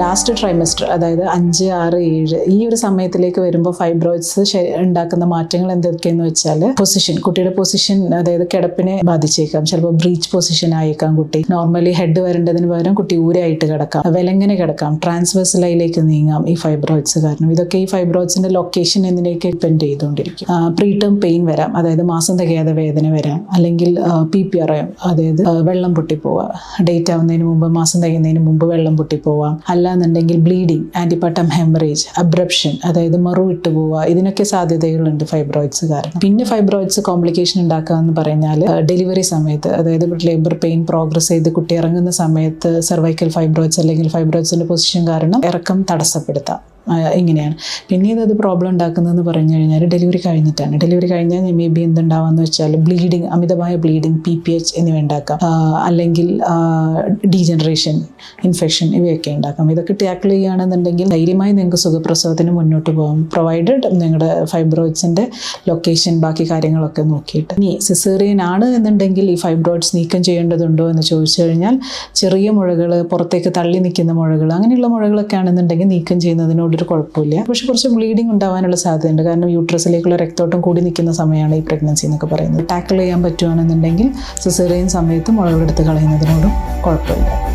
Last trimester അതായത് അഞ്ച് ആറ് ഏഴ് ഈ ഒരു സമയത്തിലേക്ക് വരുമ്പോൾ ഫൈബ്രോയിഡ്സ് ഉണ്ടാക്കുന്ന മാറ്റങ്ങൾ എന്തൊക്കെയെന്ന് വെച്ചാൽ പൊസിഷൻ കുട്ടിയുടെ പൊസിഷൻ അതായത് കിടപ്പിനെ ബാധിച്ചേക്കാം. ചിലപ്പോൾ ബ്രീച്ച് പൊസിഷൻ ആയേക്കാം കുട്ടി. നോർമലി ഹെഡ് വരേണ്ടതിന് പകരം കുട്ടി ഊരായിട്ട് കിടക്കാം. വിലങ്ങനെ കിടക്കാം. ട്രാൻസ്വേഴ്സലൈലേക്ക് നീങ്ങാം ഈ ഫൈബ്രോയിഡ്സ് കാരണം. ഇതൊക്കെ ഈ ഫൈബ്രോയിഡ്സിന്റെ ലൊക്കേഷൻ എന്നിലേക്ക് ഡിപ്പെൻഡ് ചെയ്തുകൊണ്ടിരിക്കും. പ്രീ ടേം പെയിൻ വരാം. അതായത് മാസം തികയാതെ വേദന വരാം. അല്ലെങ്കിൽ പി പി അറിയാം അതായത് വെള്ളം പൊട്ടിപ്പോവുക ഡേറ്റ് ആവുന്നതിന് മുമ്പ് മാസം തികയുന്നതിന് മുമ്പ് വെള്ളം പൊട്ടിപ്പോവാം. അല്ലാന്നുണ്ടെങ്കിൽ ബ്ലീഡിങ് ആന്റിപ്പട്ടം ഹെമറേജ് അബ്രപ്ഷൻ അതായത് മറു വിട്ടു പോവുക ഇതിനൊക്കെ സാധ്യതകളുണ്ട് ഫൈബ്രോയിഡ്സ് കാരണം. പിന്നെ ഫൈബ്രോയിഡ്സ് കോംപ്ലിക്കേഷൻ ഉണ്ടാക്കുക എന്ന് പറഞ്ഞാൽ ഡെലിവറി സമയത്ത് അതായത് ലേബർ പെയിൻ പ്രോഗ്രസ് ചെയ്ത് കുട്ടി ഇറങ്ങുന്ന സമയത്ത് സെർവൈക്കൽ ഫൈബ്രോയിഡ്സ് അല്ലെങ്കിൽ ഫൈബ്രോയിഡ്സിന്റെ പൊസിഷൻ കാരണം ഇറക്കം തടസ്സപ്പെടുത്താം. ഇങ്ങനെയാണ്. പിന്നീട് അത് പ്രോബ്ലം ഉണ്ടാക്കുന്നതെന്ന് പറഞ്ഞു കഴിഞ്ഞാൽ ഡെലിവറി കഴിഞ്ഞിട്ടാണ്. ഡെലിവറി കഴിഞ്ഞാൽ മേ ബി എന്തുണ്ടാവാന്ന് വെച്ചാൽ ബ്ലീഡിങ് അമിതമായ ബ്ലീഡിങ് പി പി എച്ച് എന്നിവ ഉണ്ടാക്കാം. അല്ലെങ്കിൽ ഡീജനറേഷൻ ഇൻഫെക്ഷൻ ഇവയൊക്കെ ഉണ്ടാക്കാം. ഇതൊക്കെ ടാക്കിൾ ചെയ്യുകയാണെന്നുണ്ടെങ്കിൽ ധൈര്യമായി നിങ്ങൾക്ക് സുഖപ്രസവത്തിന് മുന്നോട്ട് പോകാം. പ്രൊവൈഡഡ് നിങ്ങളുടെ ഫൈബ്രോയിഡ്സിന്റെ ലൊക്കേഷൻ ബാക്കി കാര്യങ്ങളൊക്കെ നോക്കിയിട്ട്. ഇനി സിസേറിയൻ ആണ് എന്നുണ്ടെങ്കിൽ ഈ ഫൈബ്രോയിഡ്സ് നീക്കം ചെയ്യേണ്ടതുണ്ടോ എന്ന് ചോദിച്ചു കഴിഞ്ഞാൽ ചെറിയ മുഴകൾ പുറത്തേക്ക് തള്ളി നിൽക്കുന്ന മുഴകൾ അങ്ങനെയുള്ള മുഴകളൊക്കെ ആണെന്നുണ്ടെങ്കിൽ നീക്കം ചെയ്യുന്നതിനോടൊരു കുഴപ്പമില്ല. പക്ഷെ കുറച്ച് ബ്ലീഡിംഗ് ഉണ്ടാവാനുള്ള സാധ്യതയുണ്ട്. കാരണം യൂട്രസിലേക്കുള്ള രക്തോട്ടം കൂടി നിൽക്കുന്ന സമയമാണ് ഈ പ്രഗ്നൻസി എന്നൊക്കെ പറയുന്നത്. ടാക്കിൾ ചെയ്യാൻ പറ്റുകയാണെന്നുണ്ടെങ്കിൽ സിസേറിയൻ സമയത്ത് മുളകെടുത്ത് കളയുന്നതിനോടും കുഴപ്പമില്ല.